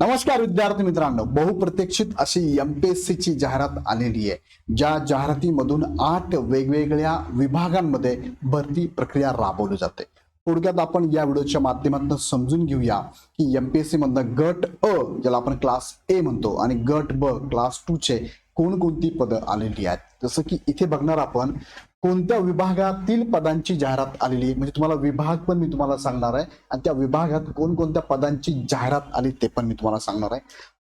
नमस्कार विद्यार्थी मित्रांनो बहुप्रतीक्षित अशी एमपीएससी ची जाहिरात आलेली आहे ज्या जाहिरातीमधून आठ वेगवेगळ्या विभागांमध्ये भरती प्रक्रिया राबवली जाते. थोडक्यात आपण या व्हिडिओच्या माध्यमातून समजून घेऊया की एमपीएससी मधनं गट अ ज्याला आपण क्लास ए म्हणतो आणि गट ब क्लास टू चे कोणकोणती पदं आलेली आहेत. जसं की इथे बघणार आपण कोणत्या विभागातील पदांची जाहिरात आलेली आहे? म्हणजे तुम्हाला विभाग पण मी तुम्हाला सांगणार आहे. आणि त्या विभागात कोणकोणत्या पदांची जाहिरात आली ते पण मी तुम्हाला सांगणार आहे.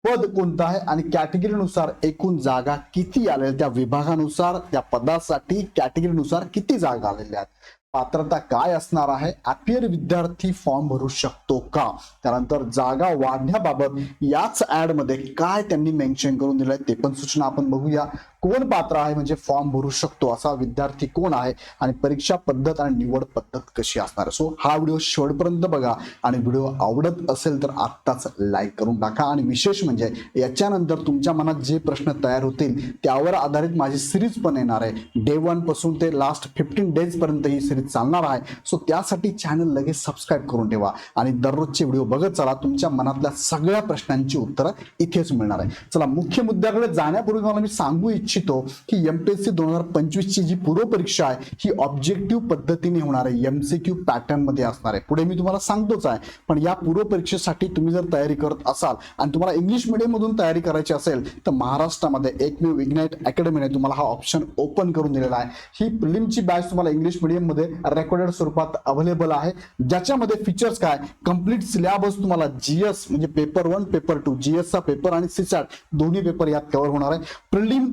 पद कोणतं आहे? आणि कॅटेगरीनुसार एकूण जागा किती आलेल्या त्या विभागानुसार त्या पदासाठी कॅटेगरीनुसार किती जागा आलेल्या आहेत? पात्रता काय असणार आहे? अपियर विद्यार्थी फॉर्म भरू शकतो का? त्यानंतर जागा वाढण्याबाबत याच ऍडमध्ये काय त्यांनी मेन्शन करून दिलंय ते पण सूचना आपण बघूया. कोण पात्र आहे? म्हणजे फॉर्म भरू शकतो असा विद्यार्थी कोण आहे? आणि परीक्षा पद्धत आणि निवड पद्धत कशी असणार? आहे सो हा व्हिडिओ शेवटपर्यंत बघा. आणि व्हिडिओ आवडत असेल तर आत्ताच लाईक करून टाका. आणि विशेष म्हणजे याच्यानंतर तुमच्या मनात जे प्रश्न तयार होतील त्यावर आधारित माझी सिरीज पण येणार आहे. डे वनपासून ते लास्ट फिफ्टीन डेज पर्यंत ही सिरीज चालणार आहे. सो त्यासाठी चॅनल लगेच सबस्क्राईब करून ठेवा. आणि दररोजचे व्हिडिओ बघत चला. तुमच्या मनातल्या सगळ्या प्रश्नांची उत्तरं इथेच मिळणार आहे. चला मुख्य मुद्द्याकडे जाण्यापूर्वी मला मी सांगू इच्छितो. की एम पी एस सी दोन हजार पंचवीसची जी पूर्व परीक्षा आहे ही ऑब्जेक्टिव्ह पद्धतीने होणार आहे. एमसीक्यू पॅटर्नमध्ये असणार आहे. पुढे मी तुम्हाला सांगतोच आहे पण या पूर्व परीक्षेसाठी तुम्ही जर तयारी करत असाल आणि तुम्हाला इंग्लिश मीडियममधून तयारी करायची असेल तर महाराष्ट्रामध्ये एकमेव इग्नाइट अकॅडमीने तुम्हाला हा ऑप्शन ओपन करून दिलेला आहे. ही प्रिलिमची बॅच तुम्हाला इंग्लिश मीडियममध्ये रेकॉर्डेड स्वरूपात अवेलेबल आहे. ज्याच्यामध्ये फीचर्स काय? कंप्लीट सिलेबस तुम्हाला जीएस म्हणजे पेपर वन पेपर टू जीएसचा पेपर आणि सीसॅट दोन्ही पेपर यात कव्हर होणार आहे. प्रिलिम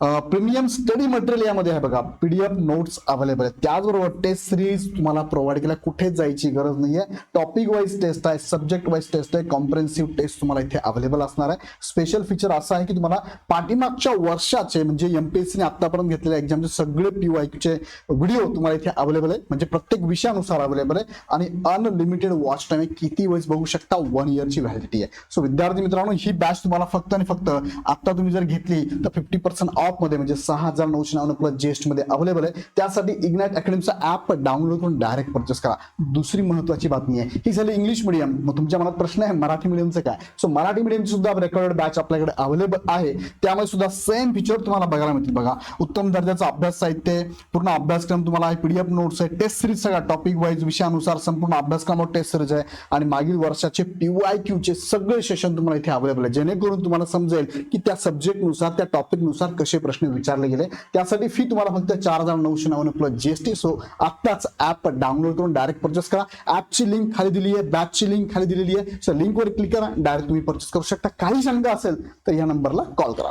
प्रीमियम स्टडी मटेरियल यामध्ये आहे बघा. पीडीएफ नोट्स अवेलेबल आहे त्याचबरोबर टेस्ट सिरीज तुम्हाला प्रोव्हाइड केल्या. कुठेच जायची गरज नाहीये. टॉपिक वाईज टेस्ट आहे सब्जेक्ट वाईज टेस्ट आहे कॉम्प्रेन्सिव्ह टेस्ट तुम्हाला इथे अवेलेबल असणार आहे. स्पेशल फीचर असं आहे की तुम्हाला पाठीमागच्या वर्षाचे म्हणजे एमपीएससीने आतापर्यंत घेतलेल्या एक्झामचे सगळे पीवायचे व्हिडिओ तुम्हाला इथे अवेलेबल आहे. म्हणजे प्रत्येक विषयानुसार अवेलेबल आहे. आणि अनलिमिटेड वॉच टाइम किती वेळेस बघू शकता? वन इयरची व्हॅलिडिटी आहे. सो विद्यार्थी मित्रांनो ही बॅच तुम्हाला फक्त आणि फक्त आता तुम्ही जर घेतली तर फिफ्टी पर्सेंट ऑफमध्ये म्हणजे सहा हजार नऊशे नव्याण्णव प्लस जीएसटी मध्ये अवेलेबल आहे. त्यासाठी इग्नाइट अकॅडमीचा ऍप डाउनलोड करून डायरेक्ट परचेस करा. दुसरी महत्वाची बातमी आहे. ही झाली इंग्लिश मीडियम मग तुमच्या मनात प्रश्न आहे मराठी मीडियमचं काय? सो मराठी मीडियमची सुद्धा रेकॉर्डेड बॅच आपल्याकडे अवेलेबल आहे. त्यामध्ये सुद्धा सेम फीचर तुम्हाला बघायला मिळतील. बघा उत्तम दर्जाचा अभ्यास साहित्य पूर्ण अभ्यासक्रम तुम्हाला आहे. पीडीएफ नोट्स आहे. टेस्ट सिरीज सगळा टॉपिक वाईज विषयानुसार संपूर्ण अभ्यासक्रमावर टेस्ट सिरीज आहे. आणि मागील वर्षाचे पीवाय क्यू चे सगळे सेशन तुम्हाला इथे अवेलेबल आहे. जेणेकरून तुम्हाला समजेल की त्या सब्जेक्टनुसार त्या टॉपिकनुसार कसे प्रश्न विचारले गेले त्यासाठी फी तुम्हाला फक्त चार हजार नऊशे नव्याण्णव प्लस जीएसटी सो आत्ताच ऍप डाउनलोड करून डायरेक्ट परचेस करा. ऍपची लिंक खाली दिली आहे बॅचची लिंक खाली दिलेली आहे. सो लिंकवर क्लिक करा डायरेक्ट तुम्ही परचेस करू शकता. काही शंका असेल तर या नंबरला कॉल करा.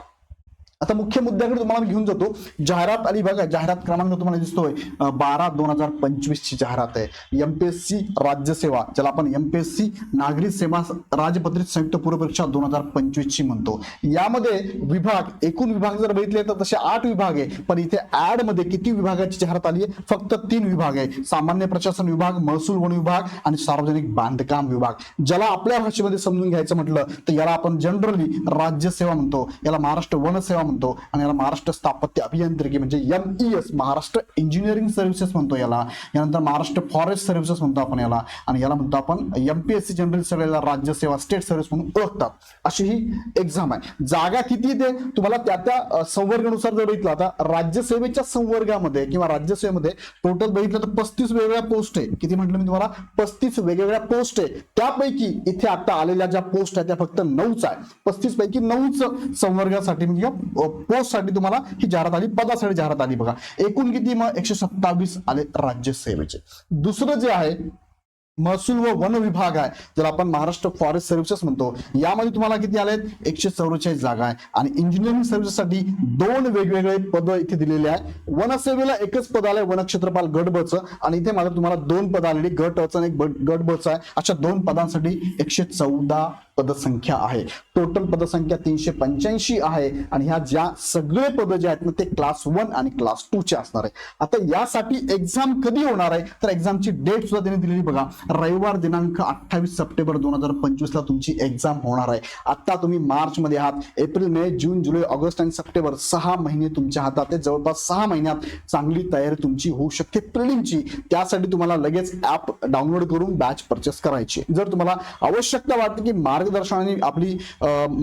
आता मुख्य मुद्द्याकडे तुम्हाला मी घेऊन जातो. जाहिरात आली बघा जाहिरात क्रमांक तुम्हाला दिसतोय. बारा दोन हजार पंचवीस ची जाहिरात आहे. एमपीएससी राज्यसेवा ज्याला आपण एमपीएससी नागरी सेवा राजपत्रित संयुक्त पूर्व परीक्षा दोन हजार पंचवीस ची म्हणतो. यामध्ये विभाग एकूण विभाग जर बघितले तर तसे आठ विभाग आहे. पण इथे ऍडमध्ये किती विभागाची जाहिरात आली आहे? फक्त तीन विभाग आहे. सामान्य प्रशासन विभाग महसूल वन विभाग आणि सार्वजनिक बांधकाम विभाग. ज्याला आपल्या भाषेमध्ये समजून घ्यायचं म्हटलं तर याला आपण जनरली राज्यसेवा म्हणतो. याला महाराष्ट्र वनसेवा म्हणतो. म्हणतो आणि याला महाराष्ट्र स्थापत्य अभियांत्रिकी म्हणजे M S Maharashtra engineering services म्हणतो याला. यानंतर महाराष्ट्र फॉरेस्ट सर्व्हिसेस म्हणतो आपण याला. आणि याला म्हणतो आपण M P S C general सर्व्हिसला राज्यसेवा स्टेट सर्व्हिस म्हणून ओळखतात. अशी ही एक्झाम आहे. जागा किती येते? तुम्हाला त्या त्या संवर्गानुसार जर बघितलं आता राज्यसेवेच्या संवर्गामध्ये किंवा राज्यसेवेमध्ये टोटल बघितलं तर पस्तीस वेगवेगळ्या पोस्ट आहे. किती म्हटलं मी तुम्हाला? पस्तीस वेगवेगळ्या पोस्ट आहे. त्यापैकी इथे आता आलेल्या ज्या पोस्ट आहेत त्या फक्त नऊच आहे. पस्तीस पैकी नऊच संवर्गासाठी म्हणजे पोस्टसाठी तुम्हाला ही जाहिरात आली पदासाठी जाहिरात आली बघा. एकूण किती मग? एकशे सत्तावीस आले राज्यसेवेचे दुसरं जे आहे महसूल व वन विभाग आहे ज्याला आपण महाराष्ट्र फॉरेस्ट सर्व्हिसेस म्हणतो. यामध्ये तुम्हाला किती आलेत? एकशे चौवेचाळीस जागा आहे. आणि इंजिनिअरिंग सर्व्हिसेससाठी दोन वेगवेगळे पद इथे दिलेले आहे. वनसेवेला एकच पद आलंय वनक्षेत्रपाल गटबच आणि इथे मात्र तुम्हाला दोन पद आलेली. गट अचं आणि एक गट बच आहे. अशा दोन पदांसाठी एकशे चौदा पदसंख्या आहे. टोटल पदसंख्या तीनशे पंच्याऐंशी आहे आणि ह्या ज्या सगळे पद जे आहेत ना ते क्लास वन आणि क्लास टू चे असणार आहे. आता यासाठी एक्झाम कधी होणार आहे? तर एक्झामची डेट सुद्धा त्यांनी दिलेली बघा. रविवार दिनांक अठ्ठावीस सप्टेंबर दोन हजार पंचवीसला तुमची एक्झाम होणार आहे. आता तुम्ही मार्च मध्ये आहात. April May June July August आणि सप्टेंबर सहा महिने तुमच्या हातात आहे जवळपास सहा महिन्यात चांगली तयारी तुमची होऊ शकते प्रिलिमची. त्यासाठी तुम्हाला लगेच ऍप डाउनलोड करून बॅच परचेस करायची जर तुम्हाला आवश्यकता वाटते की मार्च मार्गदर्शनाने आपली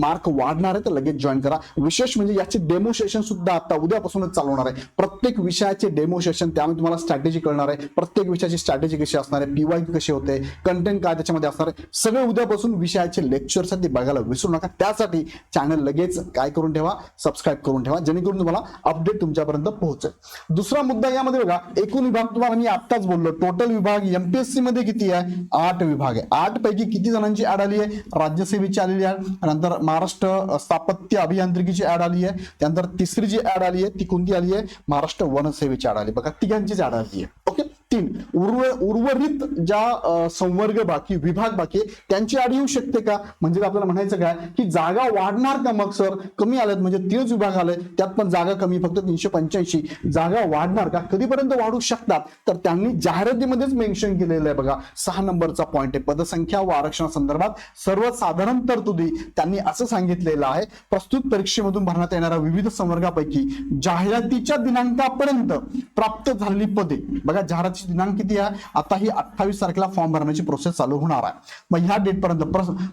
मार्क वाढणार आहे तर लगेच जॉईन करा. विशेष म्हणजे याचे डेमो सेशन सुद्धा आता उद्यापासूनच चालवणार आहे. प्रत्येक विषयाचे डेमो सेशन त्यामध्ये तुम्हाला स्ट्रॅटेजी कळणार आहे. प्रत्येक विषयाची स्ट्रॅटेजी कशी असणार आहे? पीवाय कशी होते? कंटेंट काय त्याच्यामध्ये असणार आहे? सगळे उद्यापासून विषयाचे लेक्चर्स आहेत ते बघायला विसरू नका. त्यासाठी चॅनल लगेच काय करून ठेवा? सबस्क्राईब करून ठेवा. जेणेकरून तुम्हाला अपडेट तुमच्यापर्यंत पोहोचेल. दुसरा मुद्दा यामध्ये बघा. एकूण विभाग तुम्हाला मी आत्ताच बोललो. टोटल विभाग एमपीएससी मध्ये किती आहे? आठ विभाग आहे. आठ पैकी किती जणांची ऍड आली आहे? राज्यसेवेची आलेली आहे. नंतर महाराष्ट्र स्थापत्य अभियांत्रिकीची ऍड आली आहे. त्यानंतर तिसरी जी ऍड आली आहे ती कोणती आली आहे? महाराष्ट्र वनसेवेची ऍड आली बघा तिघांचीच ऍड आली आहे. ओके? तीन. उर्व उर्वरित ज्या संवर्ग बाकी विभाग बाकी त्यांची आड येऊ शकते का? म्हणजे आपल्याला म्हणायचं काय? की जागा वाढणार का मग सर? कमी आल्यात म्हणजे तीनच विभाग आले त्यात पण जागा कमी फक्त तीनशे पंच्याऐंशी. जागा वाढणार का? कधीपर्यंत वाढू शकतात? तर त्यांनी जाहिरातीमध्येच मेन्शन केलेलं आहे बघा. सहा नंबरचा पॉईंट आहे. पदसंख्या व आरक्षणासंदर्भात सर्वसाधारण तरतुदी त्यांनी असं सांगितलेलं आहे. प्रस्तुत परीक्षेमधून भरण्यात येणाऱ्या विविध संवर्गापैकी जाहिरातीच्या दिनांकापर्यंत प्राप्त झालेली पदे. बघा दिनांक किती आहे? आता ही अठ्ठावीस तारखेला फॉर्म भरण्याची प्रोसेस चालू होणार आहे. मग ह्या डेटपर्यंत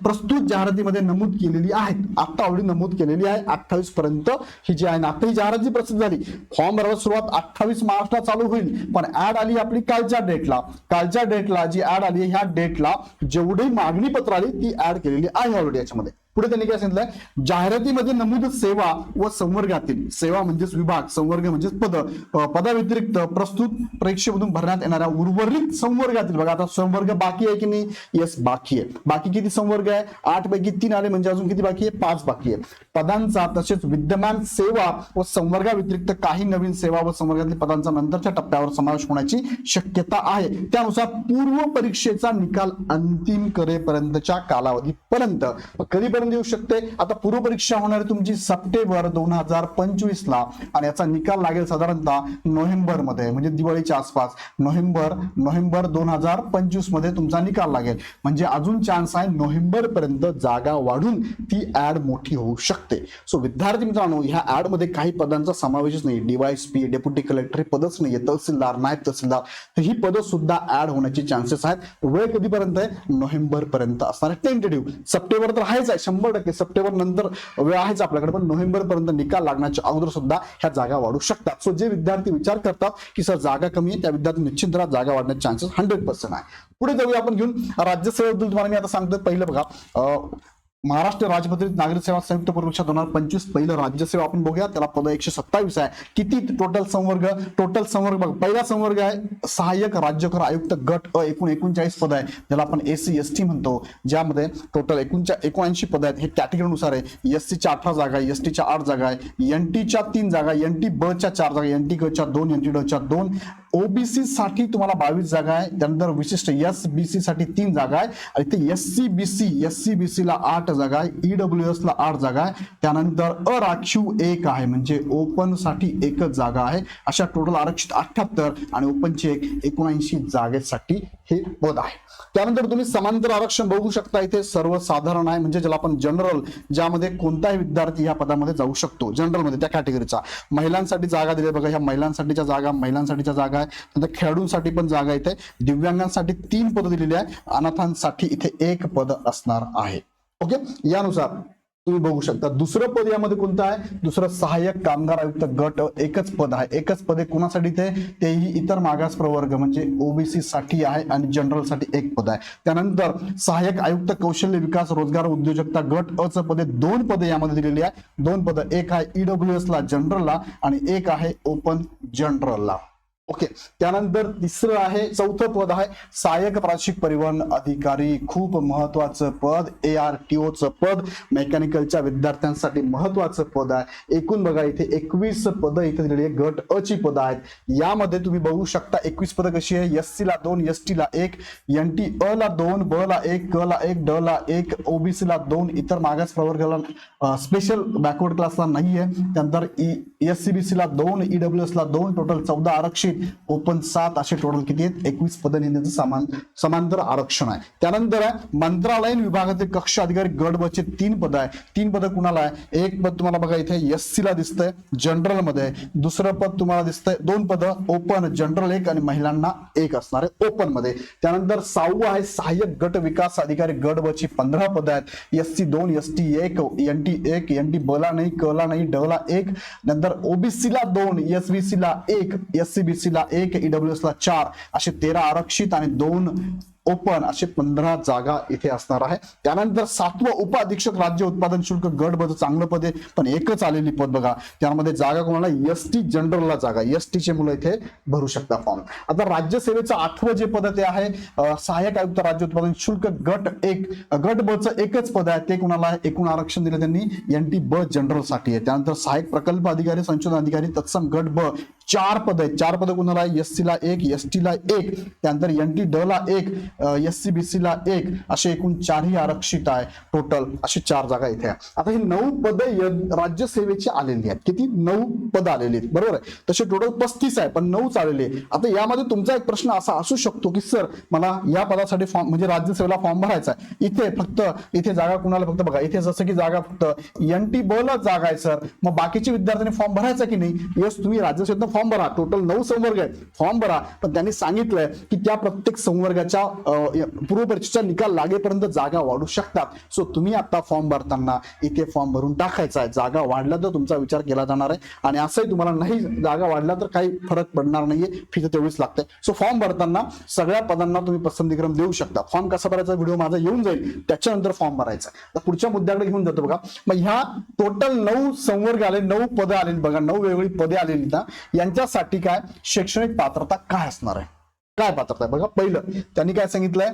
प्रस्तुत जाहिरातीमध्ये नमूद केलेली आहेत. आता ऑलरेडी नमूद केलेली आहे अठ्ठावीस पर्यंत ही जी आहे ना आता ही जाहिरात जी प्रसिद्ध झाली. फॉर्म भरायला सुरुवात अठ्ठावीस मार्चला चालू होईल. पण ऍड आली आपली कालच्या डेटला कालच्या डेटला जी ऍड आली ह्या डेटला जेवढी मागणी पत्र आली ती ऍड केलेली आहे ऑलरेडी याच्यामध्ये. पुढे त्यांनी काय सांगितलंय? जाहिरातीमध्ये नमूद सेवा व संवर्गातील सेवा म्हणजेच विभाग संवर्ग म्हणजेच पद पदाव्यतिरिक्त प्रस्तुत परीक्षेमधून भरण्यात येणाऱ्या उर्वरित संवर्गातील बघा आता संवर्ग बाकी आहे की नाही? येस बाकी आहे. बाकी किती संवर्ग आहे? आठ पैकी तीन आले म्हणजे अजून किती बाकी आहे? पाच बाकी आहे. पदांचा तसेच विद्यमान सेवा व संवर्गाव्यतिरिक्त काही नवीन सेवा व संवर्गातील पदांचा नंतरच्या टप्प्यावर समावेश होण्याची शक्यता आहे. त्यानुसार पूर्व परीक्षेचा निकाल अंतिम करेपर्यंतच्या कालावधीपर्यंत. कधीपर्यंत? येऊ शकते. आता पूर्व परीक्षा होणार आहे तुमची सप्टेंबर दोन हजार पंचवीस ला आणि याचा निकाल लागेल साधारणतः नोव्हेंबरमध्ये म्हणजे दिवाळीच्या आसपास. नोव्हेंबर नोव्हेंबर दोन हजार पंचवीसमध्ये तुमचा निकाल लागेल. म्हणजे अजून चान्स आहे नोव्हेंबर पर्यंत जागा वाढून ती ऍड मोठी होऊ शकते. सो विद्यार्थी मित्रांनो ह्या ऍडमध्ये काही पदांचा समावेशच नाही. डीवायएसपी डेप्युटी कलेक्टर हे पदच नाहीये. तहसीलदार नायब तहसीलदार. तर ही पदं सुद्धा ऍड होण्याची चान्सेस आहेत. वेळ कधीपर्यंत आहे? नोव्हेंबर पर्यंत असणार टेंटेटिव्ह सप्टेंबर तर आहेच आहे. शंभर टक्के सप्टेंबर नंतर वेळ आहेच आपल्याकडे पण नोव्हेंबर पर्यंत निकाल लागण्याच्या अगोदर सुद्धा ह्या जागा वाढू शकतात. सो जे विद्यार्थी विचार करतात की सर जागा कमी आहे त्या विद्यार्थी निश्चित दरात जागा वाढण्याचे चान्सेस हंड्रेड पर्सेंट आहे. पुढे जाऊया आपण घेऊन. राज्यसेवेबद्दल तुम्हाला मी आता सांगतो पहिलं बघा अं, महाराष्ट्र राजपत्रित नागरिक सेवा संयुक्त परीक्षा दोन हजार पंचवीस पहिलं राज्यसेवा आपण बघूया. त्याला पद एकशे सत्तावीस आहे. किती टोटल संवर्ग? टोटल संवर्ग बघ पहिला संवर्ग आहे सहाय्यक राज्यकर आयुक्त गट अ एकूण एकोणचाळीस पद आहे. ज्याला आपण एस सी एस टी म्हणतो. ज्यामध्ये टोटल एकोणच्या एकोणऐंशी पद आहेत. हे कॅटेगरीनुसार आहे. एस सीच्या अठरा जागा आहे एस टीच्या आठ जागा आहे. एन टीच्या तीन जागा एन टी ब च्या चार जागा एन टी ग च्या दोन एन टी ड च्या दोन. ओबीसी साठी तुम्हाला बावीस जागा आहे. त्यानंतर विशिष्ट एस बीसी साठी तीन जागा आहे. आणि ते S C B C S C B C ला आठ जागा आहे. ईडब्ल्यू एस ला आठ जागा आहे. त्यानंतर अराखीव एक आहे. म्हणजे ओपनसाठी एकच जागा आहे. अशा टोटल आरक्षित अठ्याहत्तर आणि ओपनची एक एकोणऐंशी जागेसाठी हे पद आहे. त्यानंतर तुम्ही समांतर आरक्षण बघू शकता इथे सर्वसाधारण आहे. म्हणजे ज्याला आपण जनरल ज्यामध्ये कोणताही विद्यार्थी या पदामध्ये जाऊ शकतो. जनरलमध्ये त्या कॅटेगरीचा महिलांसाठी जागा दिली बघा ह्या महिलांसाठीच्या जागा महिलांसाठीच्या जागा आहे. नंतर खेळाडूंसाठी पण जागा इथे. दिव्यांगांसाठी तीन पद दिलेली आहे. अनाथांसाठी इथे एक पद असणार आहे. ओके यानुसार तुम्ही बघू शकता. दुसरं पद यामध्ये कोणतं आहे? दुसरं सहाय्यक कामगार आयुक्त गट एकच पद आहे. एकच पद आहे कोणासाठी ते तेही इतर मागास प्रवर्ग म्हणजे ओबीसी साठी आहे आणि जनरलसाठी एक पद आहे. त्यानंतर सहाय्यक आयुक्त कौशल्य विकास रोजगार उद्योजकता गट अ चं पदे दोन पदे यामध्ये दिलेली आहे. दोन पद एक आहे ईडब्ल्यू एस ला जनरलला आणि एक आहे ओपन जनरलला ओके. त्यानंतर तिसरं आहे चौथं पद आहे सहाय्यक प्रादेशिक परिवहन अधिकारी. खूप महत्वाचं पद ए आर टी ओचं पद. मेकॅनिकलच्या विद्यार्थ्यांसाठी महत्वाचं पद आहे. एकूण बघा इथे एकवीस पद इथे दिलेली आहे गट अ ची पद आहेत. यामध्ये तुम्ही बघू शकता एकवीस पद कशी आहे? एस सी ला दोन एस टी ला एक एन टी अ ला दोन ब ला एक क ला एक ड ला एक ओबीसी ला दोन इतर मागास प्रवर्गाला स्पेशल बॅकवर्ड क्लासला नाहीये. त्यानंतर एस सी बी सी ला दोन ईडब्ल्यू एस ला दोन टोटल चौदा आरक्षित. ओपन सात असे टोटल किती आहेत? एकवीस पदं नेण्याचं समान समांतर आरक्षण आहे. त्यानंतर आहे मंत्रालयीन विभागाचे कक्ष अधिकारी गट ब तीन पद आहे. तीन पदं कुणाला आहे? एक पद तुम्हाला बघा इथे एस सी ला दिसतंय जनरलमध्ये दुसरं पद तुम्हाला दिसतंय दोन पदं ओपन जनरल एक आणि महिलांना एक असणार आहे ओपनमध्ये. त्यानंतर सहावं आहे सहाय्यक गट विकास अधिकारी गट ब पंधरा पद आहेत. एस सी दोन एस टी एक एन टी एक एन टी बला नाही कला नाही डला एक. नंतर ओबीसी ला दोन एस बी सी ला एक एस सी बी सी ला एक ईडब्ल्यू ला चार असे तेरा आरक्षित आणि दोन ओपन असे पंधरा जागा इथे असणार आहे. त्यानंतर सातवं उपअधीक्षक राज्य उत्पादन शुल्क गट बद चांगलं पद आहे पण एकच आलेली पद बघा. त्यामध्ये जागा कोणाला? एस टी जनरलला जागा. एस टीचे मुलं इथे भरू शकता फॉर्म आता राज्यसेवेचं आठवं जे पद ते आहे सहाय्यक आयुक्त राज्य उत्पादन शुल्क गट एक. गट ब एकच पद आहे ते कोणाला एकूण आरक्षण दिलं त्यांनी एन टी ब जनरलसाठी आहे. त्यानंतर सहाय्यक प्रकल्प अधिकारी संशोधन अधिकारी तत्सम गट ब. चार पद आहेत चार पद कुणाला एस सी ला एक एस टी ला एक त्यानंतर एन टी ड ला एक एस सी बी सी ला एक असे एकूण चारही आरक्षित आहे. टोटल अशी चार जागा इथे आहे. आता ही नऊ पद राज्यसेवेची आलेली आहेत. किती? नऊ पद आलेली आहेत. बरोबर आहे? तसे टोटल पस्तीस आहे पण नऊच आलेले आहे. आता यामध्ये तुमचा एक प्रश्न असा असू शकतो की सर मला या पदासाठी फॉर्म म्हणजे राज्यसेवेला फॉर्म भरायचा आहे. इथे फक्त इथे जागा कुणाला फक्त बघा. इथे जसं की जागा फक्त एन टी ब ला जागा आहे सर. मग बाकीचे विद्यार्थ्यांनी फॉर्म भरायचा की नाही? यस तुम्ही राज्यसेवेतनं फॉर्म भरा. टोटल नऊ संवर्ग आहेत. फॉर्म भरा. पण त्यांनी सांगितलंय की त्या प्रत्येक संवर्गाच्या पूर्व परीक्षेचा निकाल लागेपर्यंत जागा वाढू शकतात. सो तुम्ही आता फॉर्म भरताना इथे फॉर्म भरून टाकायचा आहे. जागा वाढला तर तुमचा विचार केला जाणार आहे. आणि असंही तुम्हाला नाही जागा वाढला तर काही फरक पडणार नाहीये. फी तर तेवढीच लागते. सो फॉर्म भरताना सगळ्या पदांना तुम्ही पसंतीक्रम देऊ शकता. फॉर्म कसा भरायचा व्हिडिओ माझा येऊन जाईल. त्याच्यानंतर फॉर्म भरायचा तर पुढच्या मुद्द्याकडे घेऊन जातो बघा. मग ह्या टोटल नऊ संवर्ग आले नऊ पदं आले बघा. नऊ वेगवेगळी पदे आलेली ना. त्यांच्यासाठी काय? शैक्षणिक पात्रता काय असणार आहे? काय पात्रता आहे? बघा पहिलं त्यांनी काय सांगितलंय?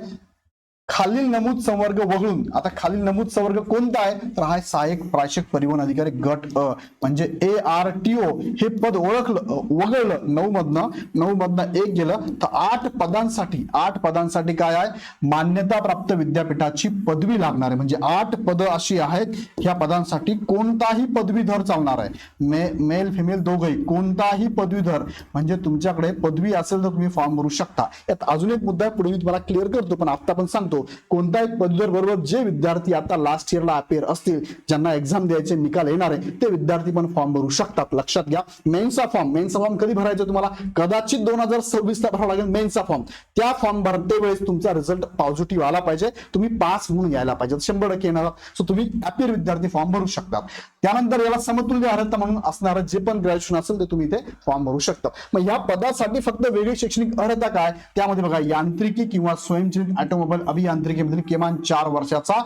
खालील नमूद संवर्ग वगळून आता खालील नमूद संवर्ग कोणता आहे? तर हा सहाय्यक प्राशक परिवहन अधिकारी गट अ म्हणजे ए आर टी ओ हे पद ओळखलं वगळलं नऊ मधनं नऊ मधनं एक गेलं. तर आठ पदांसाठी आठ पदांसाठी काय आहे? मान्यता प्राप्त विद्यापीठाची पदवी लागणार आहे. म्हणजे आठ पद अशी आहेत ह्या पदांसाठी कोणताही पदवीधर चालणार आहे. मे मेल फिमेल दोघही कोणताही पदवीधर म्हणजे तुमच्याकडे पदवी असेल तर तुम्ही फॉर्म भरू शकता. यात अजून एक मुद्दा पुढे मी तुम्हाला क्लिअर करतो पण आता पण सांगतो. कोणताही पदवीधर बरोबर जे विद्यार्थी आता लास्ट इयरला अपेअर असतील ज्यांना एक्झाम द्यायचे निकाल येणार आहे ते विद्यार्थी पण फॉर्म भरू शकतात. लक्षात घ्या. मेन्सचा फॉर्म मेन्सचा फॉर्म कधी भरायचा तुम्हाला? कदाचित दोन हजार सव्वीस ला भरावा लागेल मेन्सचा फॉर्म त्या फॉर्म भरते वेळेस तुमचा रिझल्ट पॉझिटिव्ह आला पाहिजे. तुम्ही पास म्हणून यायला पाहिजे. शंभर टक्के येणार. सो तुम्ही अपेअर विद्यार्थी फॉर्म भरू शकतात त्यानंतर याला समतुल्य अर्हता म्हणून असणारं जे पण ग्रॅज्युएशन असेल ते तुम्ही इथे फॉर्म भरू शकता. मग या पदासाठी फक्त वेगळी शैक्षणिक अर्हता काय? त्यामध्ये बघा यांत्रिकी किंवा स्वयंचलित ऑटोमोबाईल अभियांत्रिकीमध्ये किमान चार वर्षाचा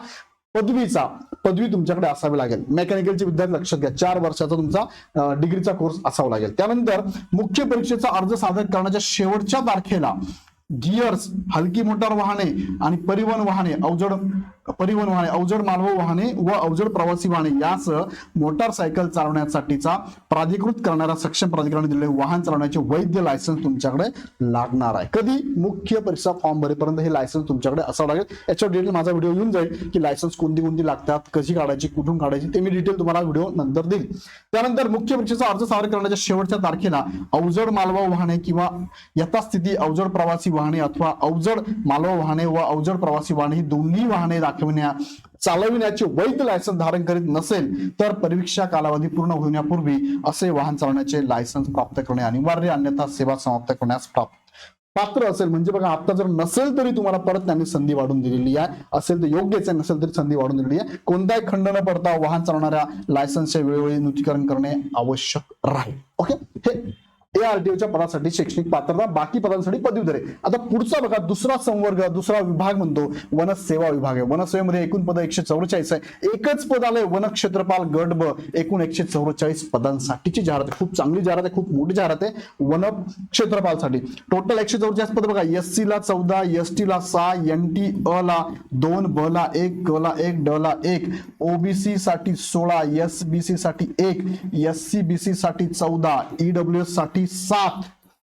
पदवीचा पदवी तुमच्याकडे असावी लागेल. मेकॅनिकलचे विद्यार्थी लक्षात घ्या. चार वर्षाचा तुमचा डिग्रीचा कोर्स असावा लागेल. त्यानंतर मुख्य परीक्षेचा अर्ज सादर करण्याच्या शेवटच्या तारखेला गिअर्स हलकी मोटार वाहने आणि परिवहन वाहने अवजड परिवहन वाहने अवजड मालवाहू वाहने व अवजड प्रवासी वाहने यासह मोटारसायकल चालवण्यासाठीचा प्राधिकृत करणारा सक्षम प्राधिकरणाने दिलेले वाहन चालवण्याचे वैध लायसन्स तुमच्याकडे लागणार आहे. कधी? मुख्य परीक्षा फॉर्म भरेपर्यंत हे लायसन्स तुमच्याकडे असावं लागेल. याच्यावर डिटेल माझा व्हिडिओ येऊन जाईल की लायसन्स कोणती कोणती लागतात कशी काढायची कुठून काढायची ते मी डिटेल तुम्हाला व्हिडिओ नंतर देईल त्यानंतर मुख्य परीक्षेचा अर्ज सादर करण्याच्या शेवटच्या तारखेला अवजड मालवा वाहने किंवा यथास्थिती अवजड प्रवासी वाहने अथवा अवजड मालवा वाहने व अवजड प्रवासी वाहने ही दोन्ही वाहने दाखविण्या चालविण्याचे वैध लायसन्स धारण करीत नसेल तर परीक्षा कालावधी पूर्ण होण्यापूर्वी असे वाहन चालवण्याचे लायसन्स प्राप्त करणे अनिवार्य अन्यथा सेवा समाप्त करण्यास प्राप्त पात्र असेल. म्हणजे बघा आता जर नसेल तरी तुम्हाला परत त्यांनी संधी वाढून दिलेली आहे. असेल तर योग्यच आहे नसेल तरी संधी वाढून दिलेली आहे. कोणताही खंड न पडता वाहन चालवणाऱ्या लायसन्सचे वेळोवेळी नूतनीकरण करणे आवश्यक राहील. ओके हे ए आरटीओच्या पदासाठी शैक्षणिक पात्रता बाकी पदांसाठी पदवीधर आहे आता पुढचा बघा दुसरा संवर्ग दुसरा विभाग म्हणतो वनसेवा विभाग आहे. वनसेवेमध्ये एकूण पद एकशे चौवेचाळीस आहे. एकच पद आलंय वन क्षेत्रपाल गट ब एकूण एकशे चौवेचाळीस पदांसाठीची जाहिरात आहे. खूप चांगली जाहिरात आहे खूप मोठी जाहिरात आहे वन क्षेत्रपालसाठी टोटल एकशे चौवेचाळीस पद बघा. एस सी ला चौदा एस टी ला सहा एन टी अ ला दोन ब ला एक क ला एक ड ला एक ओबीसी साठी सोळा एस बी सी साठी एक एस सी बी सी साठी चौदा ईडब्ल्यू एससाठी सात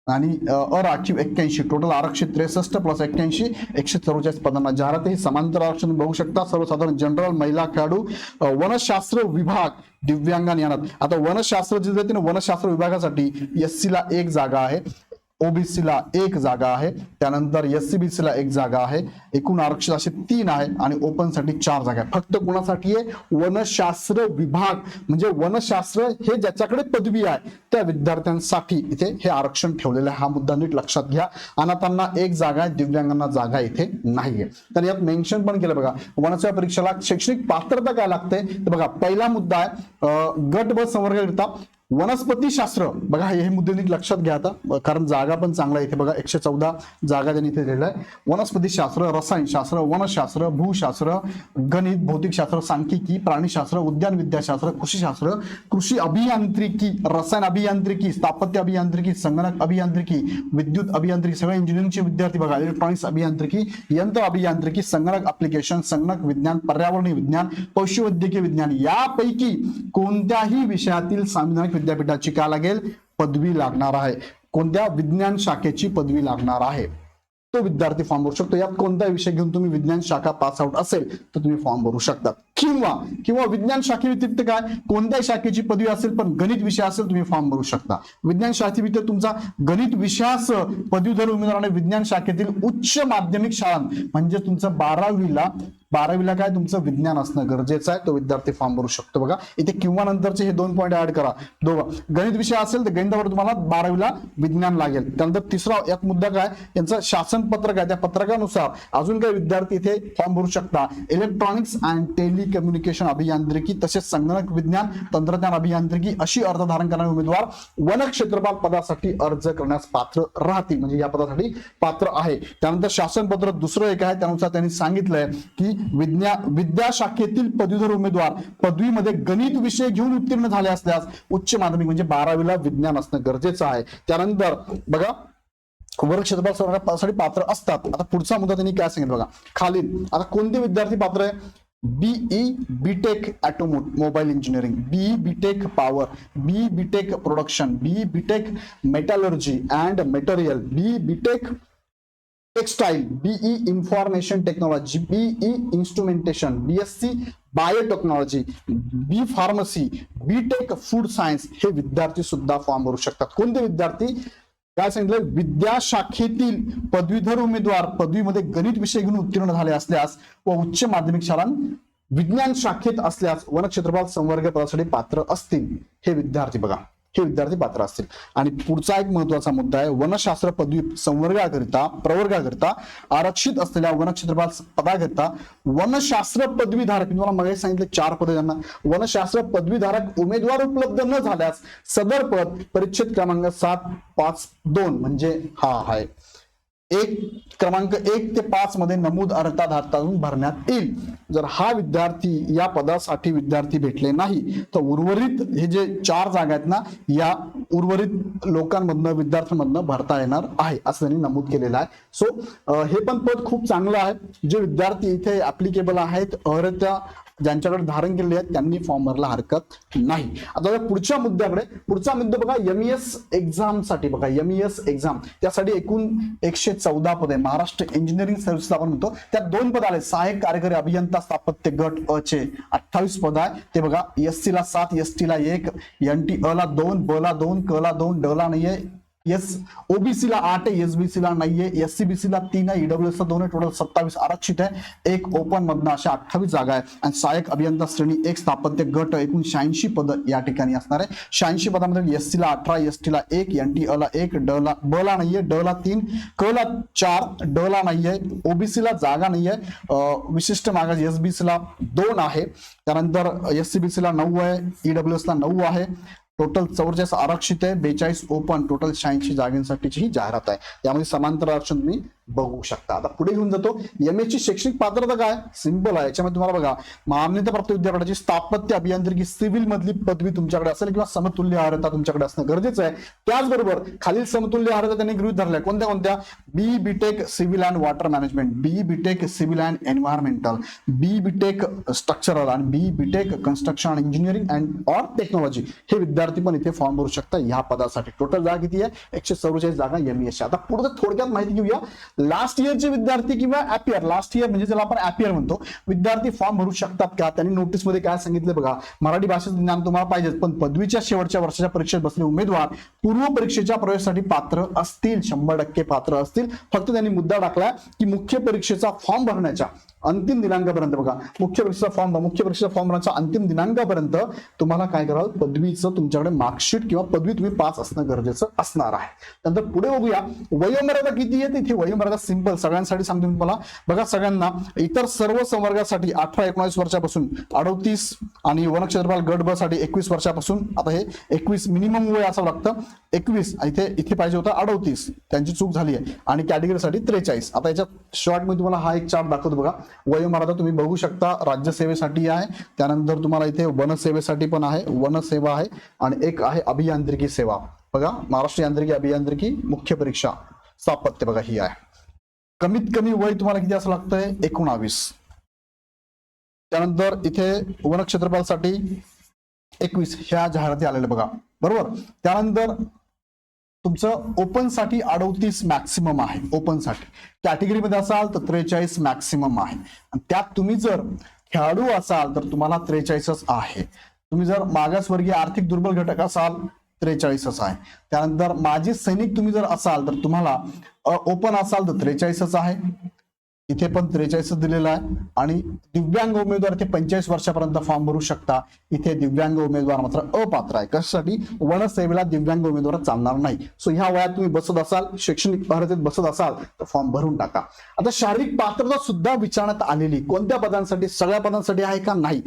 आणि अराखीव एक्क्याऐंशी. टोटल आरक्षित त्रेसष्ट प्लस एक्क्याऐंशी एकशे चौवेचाळीस पदांना जाहिरात हे समांतर आरक्षण बघू शकता. सर्वसाधारण जनरल महिला खेळाडू वनशास्त्र विभाग दिव्यांगान यानात आता वनशास्त्र जे जाते ना वनशास्त्र विभागासाठी एस ला एक जागा आहे. ओबीसीला एक जागा आहे. त्यानंतर एस सी ला एक जागा आहे. एकूण आरक्षित असे तीन आहे आणि ओपनसाठी चार जागा आहे फक्त कोणासाठी आहे? वनशास्त्र विभाग. म्हणजे वनशास्त्र हे ज्याच्याकडे पदवी आहे त्या विद्यार्थ्यांसाठी इथे हे आरक्षण ठेवलेलं आहे. हा मुद्दा नीट लक्षात घ्या. अनाथांना एक जागा आहे दिव्यांगांना जागा इथे नाहीये तर यात मेन्शन पण केलं बघा. वनसेवा परीक्षेला शैक्षणिक पात्रता काय लागते? तर बघा पहिला मुद्दा आहे गट ब संवर्गाकरिता वनस्पती शास्त्र. बघा हे मुद्दे नीट लक्षात घ्या आता. कारण जागा पण चांगला आहे इथे. बघा एकशे चौदा जागा त्यांनी इथे दिलेल्या आहे वनस्पती शास्त्र रसायनशास्त्र वनशास्त्र भूशास्त्र गणित भौतिकशास्त्र सांख्यिकी प्राणीशास्त्र उद्यान विद्याशास्त्र कृषीशास्त्र कृषी अभियांत्रिकी रसायन अभियांत्रिकी स्थापत्य अभियांत्रिकी संगणक अभियांत्रिकी विद्युत अभियांत्रिकी सगळे इंजिनिअरिंगचे विद्यार्थी बघा. इलेक्ट्रॉनिक्स अभियांत्रिकी यंत्र अभियांत्रिकी संगणक अप्लिकेशन संगणक विज्ञान पर्यावरणीय विज्ञान पशुवैद्यकीय विज्ञान. यापैकी कोणत्याही विषयातील संविधानिक विद्यापीठाची काय लागेल पदवी लागणार आहे. कोणत्या विज्ञान शाखेची पदवी लागणार आहे? तो विद्यार्थी फॉर्म भरू शकतो. यात कोणता विषय घेऊन तुम्ही विज्ञान शाखा पास आउट असेल तर तुम्ही फॉर्म भरू शकता किंवा किंवा विज्ञान शाखे व्यतिरिक्त काय? कोणत्याही शाखेची पदवी असेल पण गणित विषय असेल तुम्ही फॉर्म भरू शकता. विज्ञान शाखे तुमचा गणित विषयास पदवीधर उमेदवाराने विज्ञान शाखेतील उच्च माध्यमिक शाळा म्हणजे तुमचं बारावीला बारावीला काय तुमचं विज्ञान असणं गरजेचं आहे तो विद्यार्थी फॉर्म भरू शकतो बघा. इथे किंवा नंतरचे हे दोन पॉईंट ऍड करा. दोघं. गणित विषय असेल तर गणितावर तुम्हाला बारावीला विज्ञान लागेल. त्यानंतर तिसरा यात मुद्दा काय? यांचं शासन पत्रक आहे. त्या पत्रकानुसार अजून काही विद्यार्थी इथे फॉर्म भरू शकता. इलेक्ट्रॉनिक्स अँड टेलिकम्युनिकेशन अभियांत्रिकी तसेच संगणक विज्ञान तंत्रज्ञान अभियांत्रिकी अशी अर्ज धारण करणारे उमेदवार वन क्षेत्रपाल पदासाठी अर्ज करण्यास पात्र राहतील. म्हणजे या पदासाठी पात्र आहे. त्यानंतर शासन पत्र दुसरं एक आहे. त्यानुसार त्यांनी सांगितलंय की विज्ञा विद्या शाखेतील पदवीधर उमेदवार पदवीमध्ये गणित विषय घेऊन उत्तीर्ण झाले असल्यास उच्च माध्यमिक म्हणजे बारावीला विज्ञान असणं गरजेचं आहे. त्यानंतर बघा वर्ग क्षेत्रफळ पात्र असतात. आता पुढचा मुद्दा त्यांनी काय सांगितलं बघा? खालील आता कोणते विद्यार्थी पात्र आहे? BE BTech auto mobile engineering BE BTech power B BTech production B BTech metallurgy and material B BTech textile BE information technology BE instrumentation BSc biotechnology B pharmacy B tech food science हे विद्यार्थी सुद्धा form भरू शकतात. कोणते विद्यार्थी? काय सांगितलं विद्या शाखेतील पदवीधर उमेदवार पदवीमध्ये गणित विषय घेऊन उत्तीर्ण झाले असल्यास व उच्च माध्यमिक शाळां विज्ञान शाखेत असल्यास वनक्षेत्रपाल संवर्ग पदासाठी पात्र असतील. हे विद्यार्थी बघा. हे विद्यार्थी पात्र असतील. आणि पुढचा एक महत्त्वाचा मुद्दा आहे वनशास्त्र पदवी संवर्गाकरिता प्रवर्गाकरिता आरक्षित असलेल्या वनक्षेत्रपाल पदाकरिता वनशास्त्र पदवीधारक मी तुम्हाला मगाशी सांगितलं चार पदे त्यांना. वनशास्त्र पदवीधारक उमेदवार उपलब्ध न झाल्यास सदर पद परिच्छेद क्रमांक सात पाच दोन म्हणजे हा आहे. एक क्रमांक एक ते पाच मध्ये नमूद अर्धा धारतातून भरण्यात येईल. जर हा विद्यार्थी या पदासाठी विद्यार्थी भेटले नाही तर उर्वरित हे जे चार जागा आहेत ना या उर्वरित लोकांमधनं विद्यार्थ्यांमधनं भरता येणार आहे असं त्यांनी नमूद केलेलं आहे. सो हे पण पद खूप चांगलं आहे. जे विद्यार्थी इथे ऍप्लिकेबल आहेत अर्हत्या ज्यांच्याकडे धारण केलेले आहेत त्यांनी फॉर्म भरला हरकत नाही. आता पुढच्या मुद्द्याकडे पुढचा मुद्दा बघा एम एस बघा एम एस एक्झाम त्यासाठी एकूण एकशे चौदा पद आहे महाराष्ट्र इंजिनिअरिंग सर्व्हिस आपण म्हणतो. त्यात दोन पद आले सहाय्यक कार्यकारी अभियंता स्थापत्य गट अ चे अठ्ठावीस पद आहे. ते बघा एस सी ला सात एस टी ला एक एन टी अ ला दोन ब ला दोन क ला दोन ड ला नाहीये एस ओबीसीला आठ आहे एसबीसीला नाहीये एस सी ला तीन आहे ईडब्ल्यू एसला दोन आहे टोटल सत्तावीस आरक्षित आहे एक ओपन मधनं अशा अठ्ठावीस जागा आहे. आणि सहाय्यक अभियंता श्रेणी एक स्थापत्य गट एकूण शहाऐंशी पद या ठिकाणी असणार आहे. शहाऐंशी पदामध्ये एस सी ला अठरा एस टीला एक एन टी अला एक ड ला ब ला नाहीये ड ला तीन क ला चार ड ला नाहीये ओबीसी ला जागा नाहीये. अं, विशिष्ट मागास एसबीसीला दोन आहे. त्यानंतर एस सी ला नऊ आहे ईडब्ल्यू ला नऊ आहे. टोटल चौवेचाळीस आरक्षित आहे बेचाळीस ओपन टोटल शहाऐंशी जागांसाठीची ही जाहिरात आहे. त्यामध्ये समांतर आरक्षण तुम्ही बघू शकता. आता पुढे घेऊन जातो. एम ची शैक्षणिक पात्रता काय? सिंपल आहे. याच्यामध्ये तुम्हाला बघा मान्यताप्राप्त विद्यापीठाची स्थापत्य अभियांत्रिकी सिव्हिल मधली पदवी तुमच्याकडे असेल किंवा समतुल्य अर्हता तुमच्याकडे असणं गरजेचं आहे. त्याचबरोबर खालील समतुल्य अर्हता त्यांनी गृहीत धरल्या. कोणत्या कोणत्या? B BTech civil and water management B BTech civil and environmental B BTech structural आणि B BTech construction engineering and or technology हे विद्यार्थी पण इथे फॉर्म भरू शकता. या पदासाठी. टोटल जागा किती आहे? एकशे चौवेचाळीस जागा एम आता पुढे थोडक्यात माहिती घेऊया. लास्ट इयरचे विद्यार्थी किंवा अपियर लास्ट इयर म्हणजे ज्याला आपण अपियर म्हणतो विद्यार्थी फॉर्म भरू शकतात का? त्यांनी नोटीसमध्ये काय सांगितलं बघा. मराठी भाषेचं ज्ञान तुम्हाला पाहिजेच पण पदवीच्या शेवटच्या वर्षाच्या परीक्षेत बसले उमेदवार पूर्व परीक्षेच्या प्रवेशासाठी पात्र असतील शंभर टक्के पात्र असतील. फक्त त्यांनी मुद्दा टाकला की मुख्य परीक्षेचा फॉर्म भरण्याच्या अंतिम दिनांकापर्यंत बघा. मुख्य परीक्षेचा फॉर्म मुख्य परीक्षेचा फॉर्म भरण्याचा अंतिम दिनांकापर्यंत तुम्हाला काय कराल पदवीचं तुमच्याकडे मार्कशीट किंवा पदवी तुम्ही पास असणं गरजेचं असणार आहे. नंतर पुढे बघूया. वयोमर्यादा किती आहे? तिथे वयोमर्यादा सिंपल सगळ्यांसाठी सांगतो मी तुम्हाला. बघा सगळ्यांना इतर सर्व संवर्गासाठी अठरा एकोणीस वर्षापासून अडतीस आणि वनक्षेत्रपाल गट एकवीस वर्षापासून आता हे एकवीस मिनिमम वय असावं लागतं. एकवीस इथे इथे पाहिजे होतं अडतीस. त्यांची चूक झाली आहे. आणि कॅटेगरीसाठी त्रेचाळीस. आता याच्यात शॉर्टमध्ये तुम्हाला हा एक चार्ट दाखवतो बघा. वयोमर्यादा तुम्ही बघू शकता राज्यसेवेसाठी आहे. त्यानंतर तुम्हाला इथे वनसेवेसाठी पण आहे. वनसेवा आहे आणि एक आहे अभियांत्रिकी सेवा. बघा महाराष्ट्र यांत्रिकी अभियांत्रिकी मुख्य परीक्षा. स्थापत्य बघा ही आहे. कमीत कमी वय तुम्हाला किती असं लागतंय? एकोणावीस. त्यानंतर इथे वनक्षेत्रपालसाठी एकवीस. ह्या जाहिराती आलेल्या बघा. बरोबर? त्यानंतर तुमचं ओपनसाठी अडवतीस मॅक्सिमम आहे. ओपनसाठी कॅटेगरीमध्ये असाल तर त्रेचाळीस मॅक्सिमम आहे. आणि त्यात तुम्ही जर खेळाडू असाल तर तुम्हाला त्रेचाळीसच आहे. तुम्ही जर मागासवर्गीय आर्थिक दुर्बल घटक असाल त्रेचाळीसच आहे. त्यानंतर माजी सैनिक तुम्ही जर असाल तर तुम्हाला ओपन असाल तर त्रेचाळीसच आहे. इथे पण त्रेचाळीस दिलेला आहे. आणि दिव्यांग उमेदवार ते पंचेचाळीस वर्षापर्यंत फॉर्म भरू शकता. इथे दिव्यांग उमेदवार मात्र अपात्र आहे. कशासाठी? वनसेवेला दिव्यांग उमेदवार चालणार नाही. सो ह्या वयात तुम्ही बसत असाल शैक्षणिक भारतीत बसत असाल तर फॉर्म भरून टाका. आता शारीरिक पात्रता सुद्धा विचारण्यात आलेली. कोणत्या पदांसाठी? सगळ्या पदांसाठी आहे का नाही?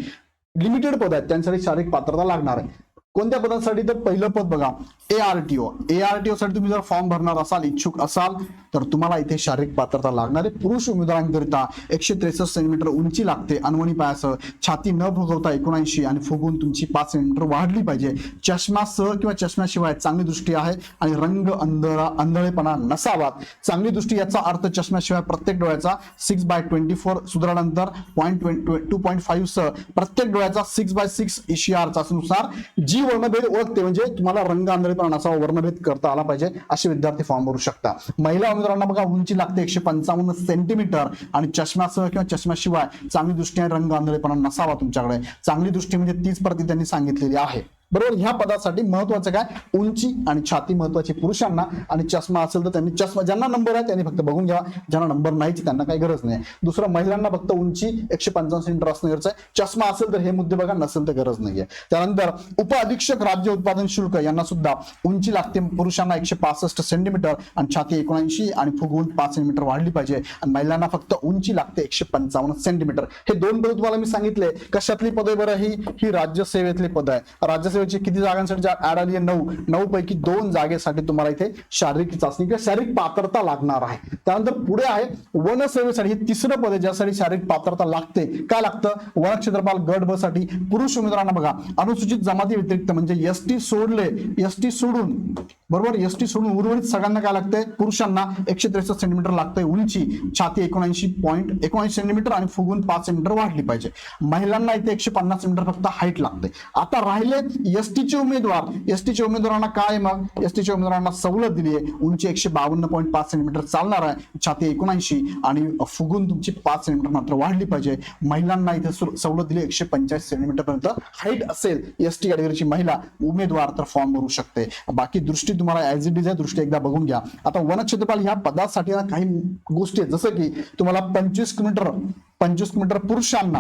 लिमिटेड पद आहेत. त्यांसाठी शारीरिक पात्रता लागणार आहे. कोणत्या पदांसाठी? तर पहिलं पद बघा. A R T O ARTO साठी तुम्ही जर फॉर्म भरणार असाल इच्छुक असाल तर तुम्हाला इथे शारीरिक पात्रता लागणार आहे पुरुष उमेदवारांकरिता एकशे त्रेसष्ट सेंटीमीटर उंची लागते. अनवणी पायासह छाती न भोगवता एकोणऐंशी आणि फुगून तुमची पाच सेंटीमीटर वाढली पाहिजे. चष्मासह किंवा चष्म्याशिवाय चांगली दृष्टी आहे आणि रंग अंधळा अंधळेपणा नसावा. चांगली दृष्टी याचा अर्थ चष्म्याशिवाय प्रत्येक डोळ्याचा सिक्स बाय ट्वेंटी फोर सुधारल्यानंतर पॉईंट टू पॉईंट फाईव्ह सह प्रत्येक डोळ्याचा सिक्स बाय सिक्स इशिआर चाचणीनुसार जी वर्णभेद ओळखते म्हणजे तुम्हाला रंग आंधळेपणा नसावा वर्णभेद करता आला पाहिजे असे विद्यार्थी फॉर्म भरू शकता. महिला उमेदवारांना बघा उंची लागते एकशे पंचावन्न सेंटीमीटर आणि चष्म्यासह किंवा चष्म्याशिवाय चांगली दृष्टी आणि रंग आंधळेपणा नसावा तुमच्याकडे. चांगली दृष्टी म्हणजे तीच प्रती त्यांनी सांगितलेली आहे. बरोबर? ह्या पदासाठी महत्वाचं काय? उंची आणि छाती महत्वाची पुरुषांना. आणि चष्मा असेल तर त्यांनी चष्मा ज्यांना नंबर आहे त्यांनी फक्त बघून घ्या ज्यांना नंबर नाहीच त्यांना काही गरज नाही. दुसरं महिलांना फक्त उंची एकशे पंचावन्न सेंटीमीटर असणं गरज आहे. चष्मा असेल तर हे मुद्दे बघा नसेल तर गरज नाहीये. त्यानंतर उप अधीक्षक राज्य उत्पादन शुल्क यांना सुद्धा उंची लागते पुरुषांना एकशे पासष्ट सेंटीमीटर आणि छाती एकोणऐंशी आणि फुगवून पाच सेंटीमीटर वाढली पाहिजे. आणि महिलांना फक्त उंची लागते एकशे पंचावन्न सेंटीमीटर हे दोन पद तुम्हाला मी सांगितले. कशातली पद बरं? ही ही राज्यसेवेतली पद आहे. राज्यसेवेची किती जागांसाठी ऍड आली आहे? नऊ. नऊ पैकी दोन जागेसाठी तुम्हाला इथे शारीरिक चाचणी किंवा शारीरिक पात्रता लागणार आहे. त्यानंतर पुढे आहे वनसेवेसाठी. हे तिसरं पद आहे ज्यासाठी शारीरिक पात्रता लागते. काय लागतं? वनक्षेत्रपाल गट ब साठी पुरुष उमेदवारांना बघा. अनुसूचित जमाती व्यतिरिक्त म्हणजे एस टी सोडले. एस टी सोडून. बरोबर? एस टी सोडून उर्वरित सगळ्यांना काय लागतंय? पुरुषांना एकशे त्रेसष्ट सेंटीमीटर लागतंय उंची. छाती एकोणऐंशी पॉईंट एकोणऐंशी सेंटीमीटर आणि फुगून पाच सेंटीमीटर वाढली पाहिजे. महिलांना इथे एकशे पन्नास सेंटीमीटर फक्त हाईट लागते. आता राहिले एस चे उमेदवार एस टीच्या उमेदवारांना काय मग? एस टीच्या उमेदवारांना सवलत दिली आहे. उंची एकशे बावन्न पॉईंट पाच सेंटीमीटर चालणार आहे. छाती एकोणऐंशी आणि फुगून तुमची पाच सेंटीमीटर मात्र वाढली पाहिजे. महिलांना इथे सवलत दिली एकशे पंचाळीस सेंटीमीटर पर्यंत. हाईट असेल एस टी कॅटेगरीची महिला उमेदवार तर फॉर्म भरू शकते. बाकी दृष्टी तुम्हाला ऍज इट इज आहे दृष्टी एकदा बघून घ्या. आता वनक्षेत्रपाल ह्या पदासाठी काही गोष्टी आहेत. जसं की तुम्हाला पंचवीस किलोमीटर पंचवीस किलोमीटर पुरुषांना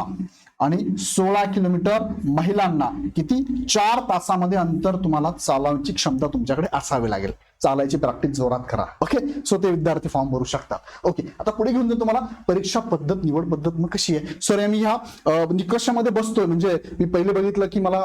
आणि सोळा किलोमीटर महिलांना किती? चार तासामध्ये अंतर तुम्हाला चालवायची क्षमता तुमच्याकडे असावी लागेल. चालायची प्रॅक्टिस जोरात करा. ओके सो ते विद्यार्थी फॉर्म भरू शकतात. ओके आता पुढे घेऊन जाऊ तुम्हाला परीक्षा पद्धत निवड पद्धत मग कशी आहे? सॉरी आम्ही ह्या निकषामध्ये बसतोय. म्हणजे मी पहिले बघितलं की मला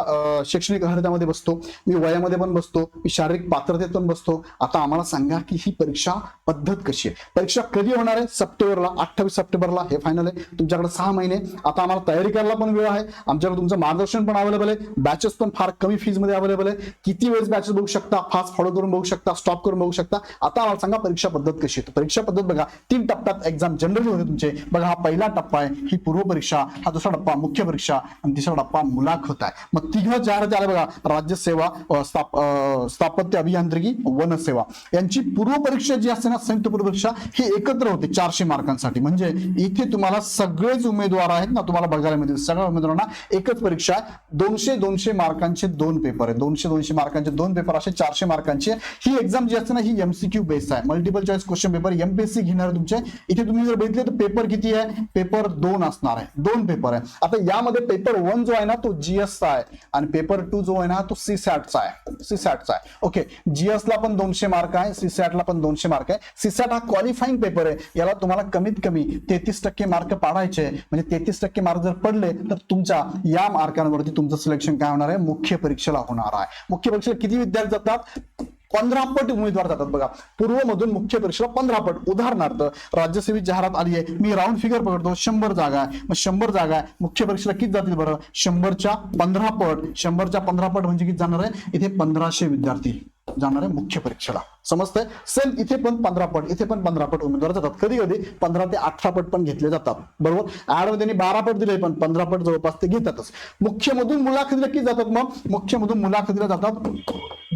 शैक्षणिक अर्हतेमध्ये बसतो. मी वयामध्ये पण बसतो. मी शारीरिक पात्रतेत पण बसतो. आता आम्हाला सांगा की ही परीक्षा पद्धत कशी आहे? परीक्षा कधी होणार आहे? सप्टेंबरला अठ्ठावीस सप्टेंबरला. हे फायनल आहे. तुमच्याकडे सहा महिने. आता आम्हाला तयारी करायला पण वेळ आहे. आमच्याकडे तुमचं मार्गदर्शन पण अवेलेबल आहे. बॅचेस पण फार कमी फीजमध्ये अवेलेबल आहे. किती वेळेस बॅचेस बघू शकता? फास्ट फॉलो करून बघू शकता? स्टॉप करून बघू शकता. आता मला सांगा परीक्षा पद्धत कशी आहे? परीक्षा पद्धत बघा तीन टप्प्यात एक्झाम जनरली होते तुमचे. बघा हा पहिला टप्पा आहे ही पूर्व परीक्षा हा दुसरा टप्पा मुख्य परीक्षा आणि तिसरा टप्पा मुलाखत आहे. मग तिघ चार आल्या बघा राज्यसेवा स्थाप स्थापत्य अभियांत्रिकी वनसेवा यांची पूर्व परीक्षा जी असते ना संयुक्त पूर्व परीक्षा ही एकत्र होते चारशे मार्कांसाठी. म्हणजे इथे तुम्हाला सगळेच उमेदवार आहेत ना तुम्हाला बघायला मिळतील. सगळ्या उमेदवारांना एकच परीक्षा आहे. दोनशे दोनशे मार्कांचे दोन पेपर आहेत दोनशे दोनशे मार्कांचे दोन पेपर असे चारशे मार्कांचे. ही ही एक्झाम जी असते ना ही एमसीक्यू बेस आहे. Multiple choice question paper MPSC घेणार तुमचे. इथे तुम्ही जर बघितले तर पेपर किती आहे? पेपर दोन असणार आहे. दोन पेपर आहे. आता यामध्ये पेपर वन जो आहे ना तो जीएस चा आहे. आणि पेपर टू जो आहे ना तो सी सॅटचा आहे. सी सॅटचा आहे. ओके जीएस ला पण दोनशे मार्क आहे. सी सॅटला पण दोनशे मार्क आहे. सी सॅट हा क्वालिफाईंग पेपर आहे. याला तुम्हाला कमीत कमी तेहतीस टक्के मार्क पाडायचे म्हणजे तेहतीस टक्के मार्क जर पडले तर तुमच्या या मार्कांवरती तुमचं सिलेक्शन काय होणार आहे? मुख्य परीक्षेला होणार आहे. मुख्य परीक्षेला किती विद्यार्थी जातात? पंधरा पट उमेदवार जातात बघा. पूर्वमधून मुख्य परीक्षेला पंधरा पट उदाहरणार्थ राज्यसेवेत जाहिरात आली आहे. मी राऊंड फिगर पकडतो. शंभर जागा आहे. मग शंभर जागा आहे. मुख्य परीक्षेला किती जातील बरं? शंभरच्या पंधरा पट शंभरच्या पंधरा पट म्हणजे किती जाणार आहे? इथे पंधराशे विद्यार्थी. जाणार आहे मुख्य परीक्षेला. समजतंय? सेम इथे पण पंधरा पट इथे पण पंधरा पट उमेदवार जातात. कधी कधी पंधरा ते अठरा पट पण घेतले जातात. बरोबर? ऍडमध्ये त्यांनी बारा पट दिले पण पंधरा पट जवळपास ते घेतातच. मुख्यमधून मुलाखतीला किती जातात मग? मुख्यमधून मुलाखतीला जातात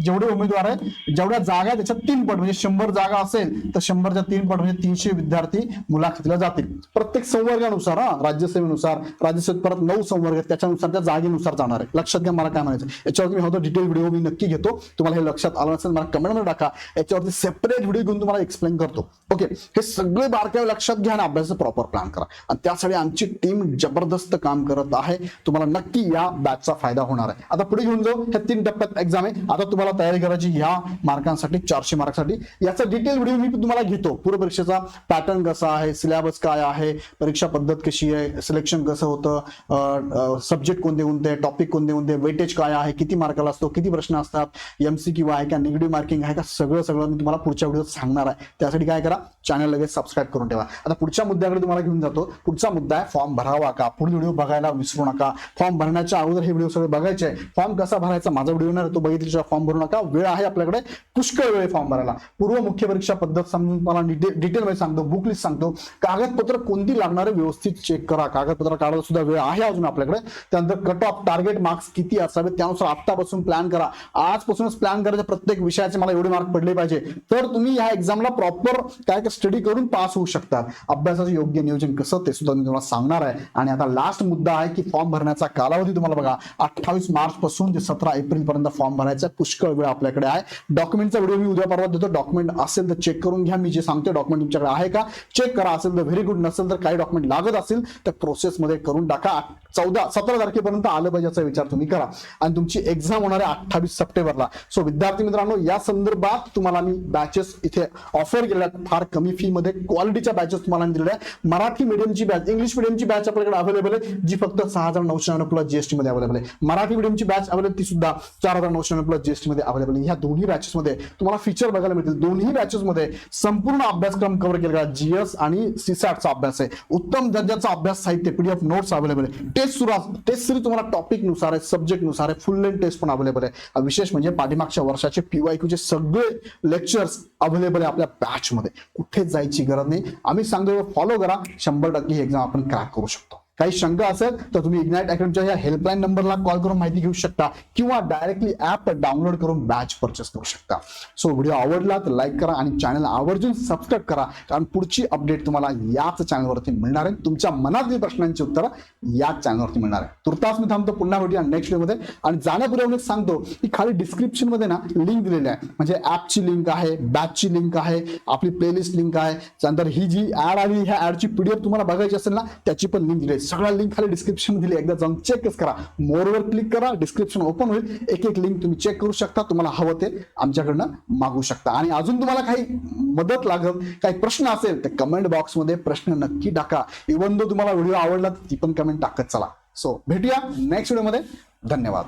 जेवढे उमेदवार आहेत जेवढ्या जागा आहे त्याच्यात तीन पट म्हणजे शंभर जागा असेल तर शंभरच्या तीन पट म्हणजे तीनशे विद्यार्थी मुलाखतीला जातील. प्रत्येक संवर्गानुसार हा राज्यसेवेनुसार राज्यसेवेत परत नऊ संवर्ग त्याच्यानुसार त्या जागेनुसार जाणार आहे लक्षात घ्या मला काय म्हणायचं याच्यावर मी हा डिटेल व्हिडिओ मी नक्की घेतो तुम्हाला हे लक्षात आलं नसेल मला कमेंटमध्ये टाका. याच्यावरती सेपरेट व्हिडिओ घेऊन तुम्हाला एक्सप्लेन करतो. ओके हे सगळे बारकावे लक्षात घ्या आणि अभ्यासाचं प्रॉपर प्लॅन करा. आणि त्यासाठी आमची टीम जबरदस्त काम करत आहे. तुम्हाला नक्की या बॅचचा फायदा होणार आहे. आता पुढे घेऊन जाऊ. ह्या तीन टप्प्यात एक्झाम आहे. आता तुम्हाला तयारी करायची ह्या मार्कांसाठी चारशे मार्कसाठी. याचा डिटेल व्हिडिओ मी तुम्हाला घेतो. पूर्व परीक्षेचा पॅटर्न कसा आहे? सिलेबस काय आहे? परीक्षा पद्धत कशी आहे? सिलेक्शन कसं होतं? सब्जेक्ट कोणते कोणते टॉपिक कोणते कोणते वेटेज काय आहे? किती मार्काला असतो? किती प्रश्न असतात? एमसीक्यू आहे का निगेटिव्ह मार्किंग आहे का? सगळं सगळं मी तुम्हाला पुढच्या व्हिडिओत सांगणार आहे. त्यासाठी काय करा? चॅनल लगेच सबस्क्राईब करून ठेवा. आता पुढच्या मुद्द्याकडे तुम्हाला घेऊन जातो. पुढचा मुद्दा आहे फॉर्म भरावा का? पुढील व्हिडिओ बघायला विसरू नका. फॉर्म भरण्याच्या अगोदर हे व्हिडिओ सगळे बघायचे. आहे फॉर्म कसा भरायचा? माझा व्हिडिओ येणार तो बघितल्याशिवाय फॉर्म भरू नका. वेळ आहे आपल्याकडे. पुष्कळ वेळ फॉर्म भरायला. पूर्व मुख्य परीक्षा पद्धत समजून तुम्हाला डिटेलमध्ये सांगतो. बुक लिस्ट सांगतो. कागदपत्र कोणती लागणार व्यवस्थित चेक करा. कागदपत्र काढायला सुद्धा वेळ आहे अजून आपल्याकडे. त्यानंतर कट ऑफ टार्गेट मार्क्स किती असावे? त्यानुसार आत्तापासून प्लॅन करा. आजपासूनच प्लॅन करायचं प्रत्येक विषयाचे मला एवढे मार्क पडले पाहिजे. तर तुम्ही ह्या एक्झामला प्रॉपर काय स्टडी करून पास होऊ शकतात अभ्यासाचं योग्य नियोजन कसं ते सुद्धा मी तुम्हाला सांगणार आहे. आणि आता लास्ट मुद्दा आहे की फॉर्म भरण्याचा कालावधी तुम्हाला बघा. अठ्ठावीस मार्च पासून ते सतरा एप्रिल पर्यंत फॉर्म भरायचा पुष्कळ वेळ आपल्याकडे आहे. डॉक्युमेंटचा व्हिडिओ मी उद्या परवा देतो. डॉक्युमेंट असेल तर चेक करून घ्या. मी जे सांगतो डॉक्युमेंट तुमच्याकडे आहे का? चेक करा. असेल तर व्हेरी गुड नसेल तर काही डॉक्युमेंट लागत असेल तर प्रोसेसमध्ये करून टाका. चौदा सतरा तारखेपर्यंत आलं पाहिजे याचा विचार तुम्ही करा. आणि तुमची एक्झाम होणार आहे अठ्ठावीस सप्टेंबरला. सो विद्यार्थी मित्रांनो या संदर्भात तुम्हाला मी बॅचेस इथे ऑफर केल्या आहेत. फार कमी फी मध्ये क्वालिटीच्या बॅचेस तुम्हाला दिलेल्या आहे मराठी मीडियमची बॅच इंग्लिश मीडियमची बॅच आपल्याकडे अवेलेबल आहे जी फक्त सहा हजार नऊशे नव्याण्णव प्लस जीएसटी मध्ये अवेलेबल आहे. मराठी मीडियमची बॅच अवेलेबल ती सुद्धा चार हजार नऊशे नव्याण्णव प्लस जीएसटी मध्ये अवेलेबल आहे. ह्या दोन्ही बॅचेस मध्ये तुम्हाला फीचर बघायला मिळतील. दोन्ही बॅचेस मध्ये संपूर्ण अभ्यासक्रम कव्हर केला जीएस आणि सीसॅटचा अभ्यास आहे. उत्तम दर्जाचा अभ्यास साहित्य पीडीएफ नोट्स अवेलेबल आहे. टेस्ट सुरू टेस्ट सिरीज तुम्हाला टॉपिकनुसार आहे सब्जेक्टनुसार आहे फुल लेंथ टेस्ट पण अवेलेबल आहे. विशेष म्हणजे पाठीमागच्या वर्षाचे पीवायक्यूचे सगळे लेक्चर्स अवेलेबल आहे आपल्या बॅचमध्ये कुठेच जायची गरज नाही. आम्ही सांगतो फॉलो करा. शंभर टक्के ही एक्झाम आपण क्रॅक करू शकतो. काही शंका असेल तर तुम्ही इग्नाइट अकॅडमीच्या या हेल्पलाईन नंबरला कॉल करून माहिती घेऊ शकता किंवा डायरेक्टली ऍप डाउनलोड करून बॅच परचेस करू शकता. सो व्हिडिओ आवडला तर लाईक करा आणि चॅनल आवर्जून सबस्क्राईब करा. कारण पुढची अपडेट तुम्हाला याच चॅनलवरती मिळणार आहे. तुमच्या मनातील प्रश्नांची उत्तरं याच चॅनलवरती मिळणार आहे. तुर्तास मी थांबतो. पुन्हा भेटूया नेक्स्टमध्ये. आणि जाण्यापूर्वी मी सांगतो की खाली डिस्क्रिप्शनमध्ये ना लिंक दिलेली आहे. म्हणजे ऍपची लिंक आहे बॅचची लिंक आहे आपली प्लेलिस्ट लिंक आहे. त्यानंतर ही जी ऍड आली ह्या ऍडची पीडीएफ तुम्हाला बघायची असेल ना त्याची पण लिंक दिली आहे. सगळ्या लिंक खाली डिस्क्रिप्शन दिली एकदा जाऊन चेकच करा. मोरवर क्लिक करा डिस्क्रिप्शन ओपन होईल. एक एक लिंक तुम्ही चेक करू शकता. तुम्हाला हवं ते आमच्याकडनं मागू शकता. आणि अजून तुम्हाला काही मदत लागत काही प्रश्न असेल तर कमेंट बॉक्समध्ये प्रश्न नक्की टाका. इवन दो तुम्हाला व्हिडिओ आवडला तर ती पण कमेंट टाकत चला. सो भेटूया नेक्स्ट व्हिडिओमध्ये धन्यवाद.